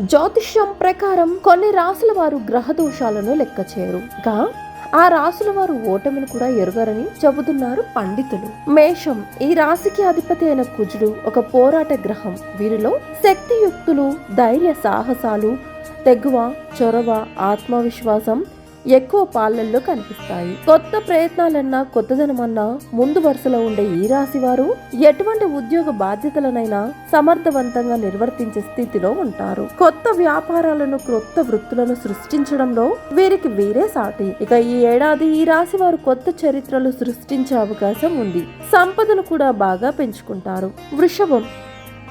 జ్యోతిష్యం ప్రకారం కొన్ని రాసుల వారు గ్రహ దోషాలను లెక్క చేయరు. గా ఆ రాసుల వారు ఓటమిని కూడా ఎరుగరని చెబుతున్నారు పండితులు. మేషం ఈ రాశికి అధిపతి అయిన కుజుడు ఒక పోరాట గ్రహం. వీరిలో శక్తియుక్తులు ధైర్య సాహసాలు తెగువ చొరవ ఆత్మవిశ్వాసం ఎక్కువ పాలల్లో కనిపిస్తాయి. కొత్త ప్రయత్నాలన్నా కొత్తదనమన్నా ముందు వరుసలో ఉండే ఈ రాశి వారు ఎటువంటి ఉద్యోగ బాధ్యతలనైనా సమర్థవంతంగా నిర్వర్తించే స్థితిలో ఉంటారు. కొత్త వ్యాపారాలను కొత్త వృత్తులను సృష్టించడంలో వీరికి వీరే సాటి. ఇక ఈ ఏడాది ఈ రాశి వారు కొత్త చరిత్రలు సృష్టించే అవకాశం ఉంది. సంపదను కూడా బాగా పెంచుకుంటారు. వృషభం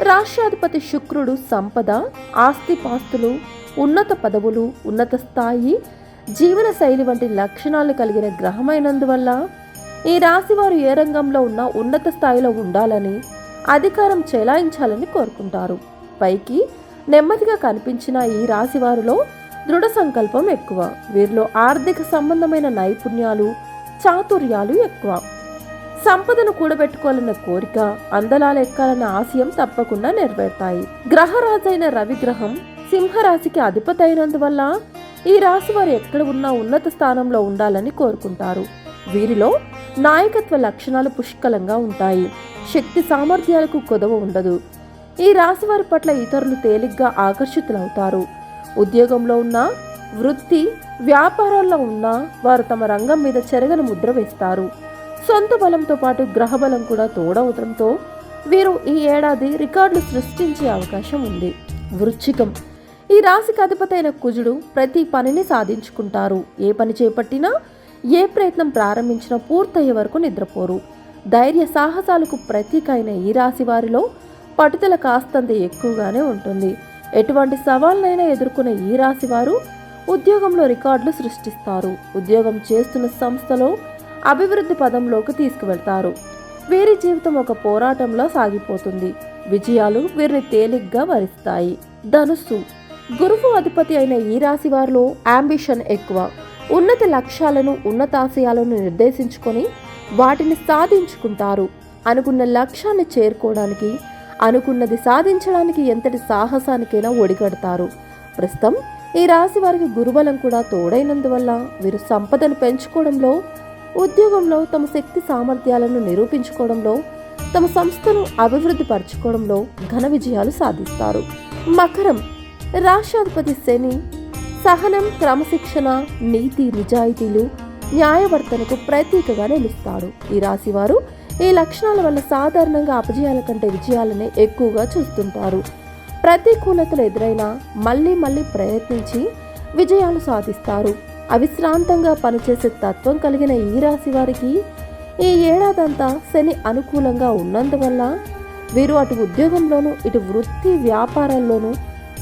రాష్ట్రాధిపతి శుక్రుడు సంపద ఆస్తిపాస్తులు ఉన్నత పదవులు ఉన్నత స్థాయి జీవన శైలి వంటి లక్షణాలు కలిగిన గ్రహమైనందువల్ల ఈ రాశి వారు ఏ రంగంలో ఉన్నా ఉన్నత స్థాయిలో ఉండాలని అధికారం చెలాయించాలని కోరుకుంటారు. పైకి నెమ్మదిగా కనిపించిన ఈ రాశి వారిలో దృఢ సంకల్పం ఎక్కువ. వీరిలో ఆర్థిక సంబంధమైన నైపుణ్యాలు చాతుర్యాలు ఎక్కువ. సంపదను కూడబెట్టుకోవాలన్న కోరిక అందలాలు ఎక్కాలన్న ఆశయం తప్పకుండా నెరవేరుతాయి. గ్రహరాజైన రవిగ్రహం సింహరాశికి అధిపతి అయినందువల్ల ఈ రాశి వారు ఎక్కడ ఉన్నా ఉన్నత స్థానంలో ఉండాలని కోరుకుంటారు. వీరిలో నాయకత్వ లక్షణాలు పుష్కలంగా ఉంటాయి. శక్తి సామర్థ్యాలకు కొదవ ఉండదు. ఈ రాశి వారి పట్ల ఇతరులు తేలిగ్గా ఆకర్షితులవుతారు. ఉద్యోగంలో ఉన్న వృత్తి వ్యాపారాల్లో ఉన్న వారు తమ రంగం మీద చెరగని ముద్ర వేస్తారు. సొంత బలంతో పాటు గ్రహబలం కూడా తోడవడంతో వీరు ఈ ఏడాది రికార్డులు సృష్టించే అవకాశం ఉంది. వృచ్చికం ఈ రాశికి అధిపతైన కుజుడు ప్రతి పనిని సాధించుకుంటారు. ఏ పని చేపట్టినా ఏ ప్రయత్నం ప్రారంభించినా పూర్తయ్యే వరకు నిద్రపోరు. ధైర్య సాహసాలకు ప్రతీక అయిన ఈ రాశి వారిలో పట్టుదల కాస్తంత ఎక్కువగానే ఉంటుంది. ఎటువంటి సవాళ్ళనైనా ఎదుర్కొనే ఈ రాశి వారు ఉద్యోగంలో రికార్డులు సృష్టిస్తారు. ఉద్యోగం చేస్తున్న సంస్థలో అభివృద్ధి పదంలోకి తీసుకువెళ్తారు. వీరి జీవితం ఒక పోరాటంలో సాగిపోతుంది. విజయాలు వీరిని తేలిగ్గా వరిస్తాయి. ధనుస్సు గురువు అధిపతి అయిన ఈ రాశి వారిలో అంబిషన్ ఎక్కువ. ఉన్నత లక్ష్యాలను ఉన్నతాశయాలను నిర్దేశించుకొని వాటిని సాధించుకుంటారు. అనుకున్న లక్ష్యాన్ని చేరుకోవడానికి అనుకున్నది సాధించడానికి ఎంతటి సాహసానికైనా ఒడిగడతారు. ప్రస్తుతం ఈ రాశి వారికి గురుబలం కూడా తోడైనందువల్ల వీరు సంపదను పెంచుకోవడంలో ఉద్యోగంలో తమ శక్తి సామర్థ్యాలను నిరూపించుకోవడంలో తమ సంస్థను అభివృద్ధి పరచుకోవడంలో ఘన విజయాలు సాధిస్తారు. మకరం రాష్ట్రాధిపతి శని సహనం క్రమశిక్షణ నీతి నిజాయితీలు న్యాయవర్తనకు ప్రతీకగా నిలుస్తాడు. ఈ రాశివారు ఈ లక్షణాల వల్ల సాధారణంగా అపజయాల కంటే విజయాలనే ఎక్కువగా చూస్తుంటారు. ప్రతికూలతలు ఎదురైనా మళ్ళీ మళ్ళీ ప్రయత్నించి విజయాలు సాధిస్తారు. అవిశ్రాంతంగా పనిచేసే తత్వం కలిగిన ఈ రాశి వారికి ఈ ఏడాదంతా శని అనుకూలంగా ఉన్నందువల్ల వీరు అటు ఉద్యోగంలోనూ ఇటు వృత్తి వ్యాపారాల్లోనూ